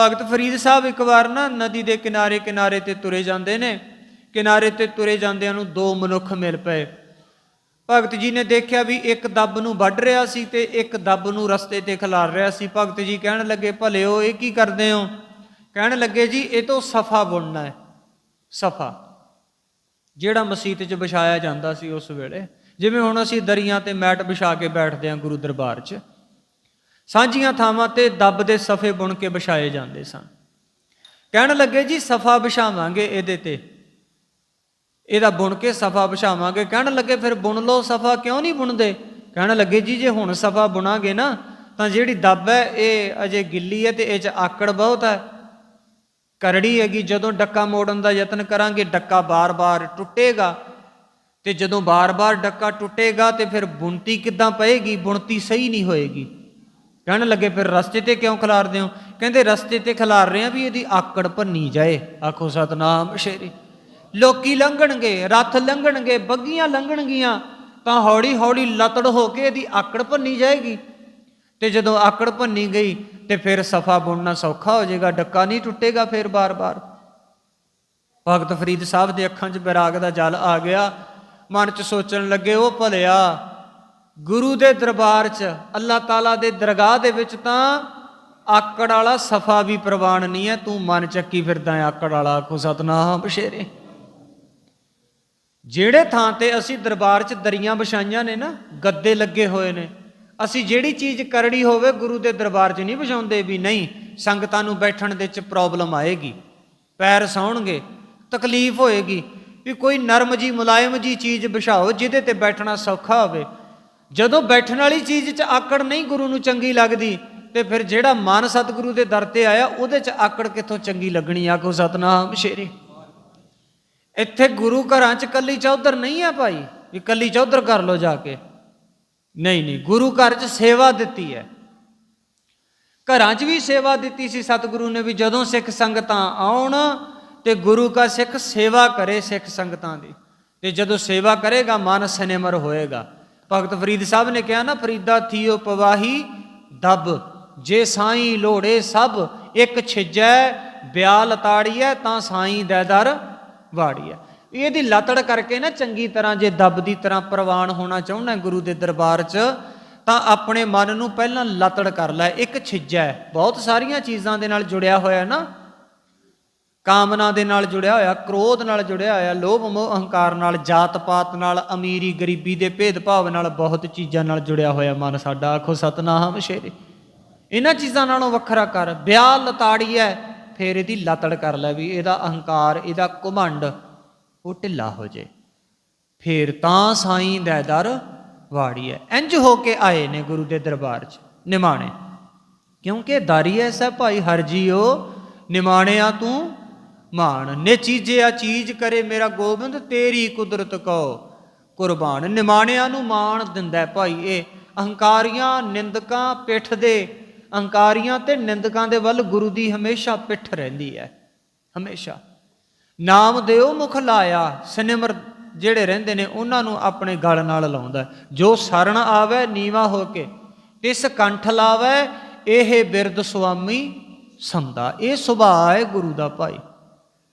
ਭਗਤ ਫਰੀਦ ਸਾਹਿਬ ਇੱਕ ਵਾਰ ਨਾ ਨਦੀ ਦੇ ਕਿਨਾਰੇ ਕਿਨਾਰੇ ਤੇ ਤੁਰੇ ਜਾਂਦੇ ਨੇ, ਕਿਨਾਰੇ ਤੇ ਤੁਰੇ ਜਾਂਦਿਆਂ ਨੂੰ ਦੋ ਮਨੁੱਖ ਮਿਲ ਪਏ। ਭਗਤ ਜੀ ਨੇ ਦੇਖਿਆ ਵੀ ਇੱਕ ਦੱਬ ਨੂੰ ਵੱਢ ਰਿਹਾ ਸੀ ਤੇ ਇੱਕ ਦੱਬ ਨੂੰ ਰਸਤੇ ਤੇ ਖਿਲਾਰ ਰਿਹਾ ਸੀ। ਭਗਤ ਜੀ ਕਹਿਣ ਲੱਗੇ ਭਲਿਓ ਇਹ ਕੀ ਕਰਦੇ ਹੋ? ਕਹਿਣ ਲੱਗੇ, ਜੀ, ਇਹ ਤੋਂ ਸਫਾ ਬੁਣਨਾ ਹੈ, ਸਫਾ, ਜਿਹੜਾ ਮਸੀਤ 'ਚ ਵਿਛਾਇਆ ਜਾਂਦਾ ਸੀ ਉਸ ਵੇਲੇ। ਜਿਵੇਂ ਹੁਣ ਅਸੀਂ ਦਰੀਆਂ ਤੇ ਮੈਟ ਵਿਛਾ ਕੇ ਬੈਠਦੇ ਹਾਂ ਗੁਰੂ ਦਰਬਾਰ 'ਚ ਸਾਂਝੀਆਂ ਥਾਵਾਂ ਤੇ ਦੱਬ ਦੇ ਸਫੇ ਬੁਣ ਕੇ ਵਿਛਾਏ ਜਾਂਦੇ ਸਨ। ਕਹਿਣ ਲੱਗੇ, ਜੀ, ਸਫਾ ਵਿਛਾਵਾਂਗੇ ਇਹਦੇ ਤੇ। ਇਹਦਾ ਬੁਣ ਕੇ ਸਫਾ ਵਿਛਾਵਾਂਗੇ। ਕਹਿਣ ਲੱਗੇ, ਫਿਰ ਬੁਣ ਲਓ, ਸਫਾ ਕਿਉਂ ਨਹੀਂ ਬੁਣਦੇ? ਕਹਿਣ ਲੱਗੇ, ਜੀ, ਜੇ ਹੁਣ ਸਫਾ ਬੁਣਾਂਗੇ ਨਾ, ਤਾਂ ਜਿਹੜੀ ਦੱਬ ਹੈ, ਇਹ ਅਜੇ ਗਿੱਲੀ ਹੈ ਤੇ ਇਹ 'ਚ ਆਕੜ ਬਹੁਤ ਹੈ। ਕਰੜੀ ਹੈਗੀ, ਜਦੋਂ ਡੱਕਾ ਮੋੜਨ ਦਾ ਯਤਨ ਕਰਾਂਗੇ, ਡੱਕਾ ਬਾਰ-ਬਾਰ ਟੁੱਟੇਗਾ। ਤੇ ਜਦੋਂ ਬਾਰ-ਬਾਰ ਡੱਕਾ ਟੁੱਟੇਗਾ, ਤੇ ਫਿਰ ਬੁਣਤੀ ਕਿੱਦਾਂ ਪਏਗੀ? ਬੁਣਤੀ ਸਹੀ ਨਹੀਂ ਹੋਏਗੀ। ਕਹਿਣ ਲੱਗੇ, ਫਿਰ ਰਸਤੇ ਤੇ ਕਿਉਂ ਖਿਲਾਰਦੇ ਹੋ? ਕਹਿੰਦੇ, ਰਸਤੇ ਤੇ ਖਿਲਾਰ ਰਹੇ ਆ ਵੀ ਇਹਦੀ ਆਕੜ ਭੰਨੀ ਜਾਏ। ਆਖੋ, ਸਤਨਾਮ ਸ਼ੇਰੀ। ਲੋਕੀ ਲੰਘਣਗੇ, ਰੱਥ ਲੰਘਣਗੇ, ਬੱਗੀਆਂ ਲੰਘਣਗੀਆਂ, ਤਾਂ ਹੌਲੀ ਹੌਲੀ ਲਤੜ ਹੋ ਕੇ ਇਹਦੀ ਆਕੜ ਭੰਨੀ ਜਾਏਗੀ। ਤੇ ਜਦੋਂ ਆਕੜ ਭੰਨੀ ਗਈ, ਤੇ ਫਿਰ ਸਫਾ ਬੁਣਨਾ ਸੌਖਾ ਹੋ ਜਾਏਗਾ, ਡੱਕਾ ਨਹੀਂ ਟੁੱਟੇਗਾ ਫਿਰ ਬਾਰ-ਬਾਰ। ਭਗਤ ਫਰੀਦ ਸਾਹਿਬ ਦੇ ਅੱਖਾਂ 'ਚ ਵਿਰਾਗ ਦਾ ਜਲ ਆ ਗਿਆ। ਮਨ 'ਚ ਸੋਚਣ ਲੱਗੇ, ਉਹ ਭਲਿਆ ਗੁਰੂ ਦੇ ਦਰਬਾਰ 'ਚ, ਅੱਲਾਹ ਤਾਲਾ ਦੇ ਦਰਗਾਹ ਦੇ ਵਿੱਚ ਤਾਂ ਆਕੜ ਵਾਲਾ ਸਫਾ ਵੀ ਪ੍ਰਵਾਨ ਨਹੀਂ ਹੈ। ਤੂੰ ਮਨ ਚੱਕੀ ਫਿਰਦਾ ਹੈ ਆਕੜ ਵਾਲਾ, ਆਖੋ ਸਤਨਾਮ, ਬਸ਼ੇਰੇ। ਜਿਹੜੇ ਥਾਂ ਤੇ ਅਸੀਂ ਦਰਬਾਰ 'ਚ ਦਰੀਆਂ ਵਿਛਾਈਆਂ ਨੇ ਨਾ, ਗੱਦੇ ਲੱਗੇ ਹੋਏ ਨੇ, ਅਸੀਂ ਜਿਹੜੀ ਚੀਜ਼ ਕਰੜੀ ਹੋਵੇ ਗੁਰੂ ਦੇ ਦਰਬਾਰ 'ਚ ਨਹੀਂ ਵਿਛਾਉਂਦੇ ਵੀ ਨਹੀਂ, ਸੰਗਤਾਂ ਨੂੰ ਬੈਠਣ ਦੇ 'ਚ ਪ੍ਰੋਬਲਮ ਆਏਗੀ, ਪੈਰ ਸੌਣਗੇ, ਤਕਲੀਫ ਹੋਏਗੀ, ਵੀ ਕੋਈ ਨਰਮ ਜੀ, ਮੁਲਾਇਮ ਜੀ ਚੀਜ਼ ਵਿਛਾਓ, ਜਿਹਦੇ ਤੇ ਬੈਠਣਾ ਸੌਖਾ ਹੋਵੇ। ਜਦੋਂ ਬੈਠਣ ਵਾਲੀ ਚੀਜ਼ 'ਚ ਆਕੜ ਨਹੀਂ ਗੁਰੂ ਨੂੰ ਚੰਗੀ ਲੱਗਦੀ, ਤੇ ਫਿਰ ਜਿਹੜਾ ਮਨ ਸਤਿਗੁਰੂ ਦੇ ਦਰ ਤੇ ਆਇਆ, ਉਹਦੇ 'ਚ ਆਕੜ ਕਿੱਥੋਂ ਚੰਗੀ ਲੱਗਣੀ ਆਖੋ ਸਤਨਾਮ ਸ਼ੇਰੇ? ਇੱਥੇ ਗੁਰੂ ਘਰਾਂ 'ਚ ਕੱਲੀ ਚੌਧਰ ਨਹੀਂ ਹੈ ਭਾਈ, ਵੀ ਕੱਲੀ ਚੌਧਰ ਕਰ ਲੋ ਜਾ ਕੇ। ਨਹੀਂ ਨਹੀਂ, ਗੁਰੂ ਘਰ 'ਚ ਸੇਵਾ ਦਿੱਤੀ ਹੈ। ਘਰਾਂ 'ਚ ਵੀ ਸੇਵਾ ਦਿੱਤੀ ਸੀ ਸਤਿਗੁਰੂ ਨੇ ਵੀ ਜਦੋਂ ਸਿੱਖ ਸੰਗਤਾਂ ਆਉਣ, ਤੇ ਗੁਰੂ ਕਾ ਸਿੱਖ ਸੇਵਾ ਕਰੇ ਸਿੱਖ ਸੰਗਤਾਂ ਦੀ। ਤੇ ਜਦੋਂ ਸੇਵਾ ਕਰੇਗਾ ਮਨ ਸਨੇਮਰ ਹੋਏਗਾ। ਭਗਤ ਫਰੀਦ ਸਾਹਿਬ ਨੇ ਕਿਹਾ ਨਾ, ਫਰੀਦਾ ਥੀਓ ਪਵਾਹੀ ਦਬ, ਜੇ ਸਾਈਂ ਲੋੜੇ ਸਭ, ਇੱਕ ਛਿਜੈ, ਬਿਆਲ ਤਾੜੀਐ, ਤਾਂ ਸਾਈਂ ਦੇ ਦਰ ਵਾੜੀਐ। ਇਹਦੀ ਲਤੜ ਕਰਕੇ ਨਾ ਚੰਗੀ ਤਰ੍ਹਾਂ ਜੇ ਦੱਬ ਦੀ ਤਰ੍ਹਾਂ ਪ੍ਰਵਾਨ ਹੋਣਾ ਚਾਹੁੰਦਾ ਗੁਰੂ ਦੇ ਦਰਬਾਰ 'ਚ, ਤਾਂ ਆਪਣੇ ਮਨ ਨੂੰ ਪਹਿਲਾਂ ਲਤੜ ਕਰ ਲੈ, ਇੱਕ ਛਿਜੈ। ਬਹੁਤ ਸਾਰੀਆਂ ਚੀਜ਼ਾਂ ਦੇ ਨਾਲ ਜੁੜਿਆ ਹੋਇਆ ਨਾ ਕਾਮਨਾ ਦੇ ਨਾਲ ਜੁੜਿਆ ਹੋਇਆ, ਕ੍ਰੋਧ ਨਾਲ ਜੁੜਿਆ ਹੋਇਆ, ਲੋਭ, ਮੋਹ, ਅਹੰਕਾਰ ਨਾਲ ਜਾਤ ਪਾਤ ਨਾਲ, ਅਮੀਰੀ, ਗਰੀਬੀ ਦੇ ਭੇਦਭਾਵ ਨਾਲ ਬਹੁਤ ਚੀਜ਼ਾਂ ਨਾਲ ਜੁੜਿਆ ਹੋਇਆ ਮਨ ਸਾਡਾ। ਆਖੋ, ਸਤਨਾਮ ਸ਼ੇਰੇ। ਇਹਨਾਂ ਚੀਜ਼ਾਂ ਨਾਲੋਂ ਵੱਖਰਾ ਕਰ। ਵਿਆਹ ਲਤਾੜੀਐ, ਫੇਰ ਇਹਦੀ ਲਤੜ ਕਰ ਲੈ ਵੀ ਇਹਦਾ ਅਹੰਕਾਰ, ਇਹਦਾ ਘਮੰਡ ਉਹ ਢਿੱਲਾ ਹੋ ਜੇ। ਫੇਰ ਤਾਂ ਸਾਈਂ ਦਾ ਦਰ ਵਾੜੀਐ। ਇੰਜ ਹੋ ਕੇ ਆਏ ਨੇ ਗੁਰੂ ਦੇ ਦਰਬਾਰ 'ਚ, ਨਿਮਾਣੇ। ਕਿਉਂਕਿ ਦਾਰੀ ਐਸਾ ਭਾਈ, ਹਰ ਜੀਓ ਨਿਮਾਣਿਆ ਤੂੰ ਮਾਣ। ਨੇ ਆ ਚੀਜ਼ ਕਰੇ ਮੇਰਾ ਗੋਬਿੰਦ, ਤੇਰੀ ਕੁਦਰਤ ਕੋ ਕੁਰਬਾਨ ਨਿਮਾਣਿਆਂ ਨੂੰ ਮਾਣ ਦਿੰਦਾ ਭਾਈ ਇਹ ਅਹੰਕਾਰੀਆਂ ਨਿੰਦਕਾਂ ਪਿੱਠ ਦੇ। ਅਹੰਕਾਰੀਆਂ ਤੇ ਨਿੰਦਕਾਂ ਦੇ ਵੱਲ ਗੁਰੂ ਦੀ ਹਮੇਸ਼ਾ ਪਿੱਠ ਰਹਿੰਦੀ ਹੈ ਹਮੇਸ਼ਾ। ਨਾਮ ਦਿਓ ਮੁਖ ਲਾਇਆ। ਸਿਨਮਰ ਜਿਹੜੇ ਰਹਿੰਦੇ ਨੇ, ਉਹਨਾਂ ਨੂੰ ਆਪਣੇ ਗਲ ਨਾਲ ਲਾਉਂਦਾ। ਜੋ ਸਰਣ ਆਵੇ, ਨੀਵਾ ਹੋ ਕੇ। ਤਿਸ ਕੰਠ ਲਾਵੇ, ਇਹ ਬਿਰਦ ਸੁਆਮੀ ਸੰਦਾ ਇਹ ਸੁਭਾਅ ਹੈ ਗੁਰੂ ਦਾ ਭਾਈ।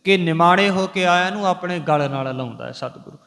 ਕਿ ਨਿਮਾਣੇ ਹੋ ਕੇ ਆਇਆ ਨੂੰ ਆਪਣੇ ਗਲ ਨਾਲ ਲਾਉਂਦਾ ਹੈ ਸਤਿਗੁਰੂ।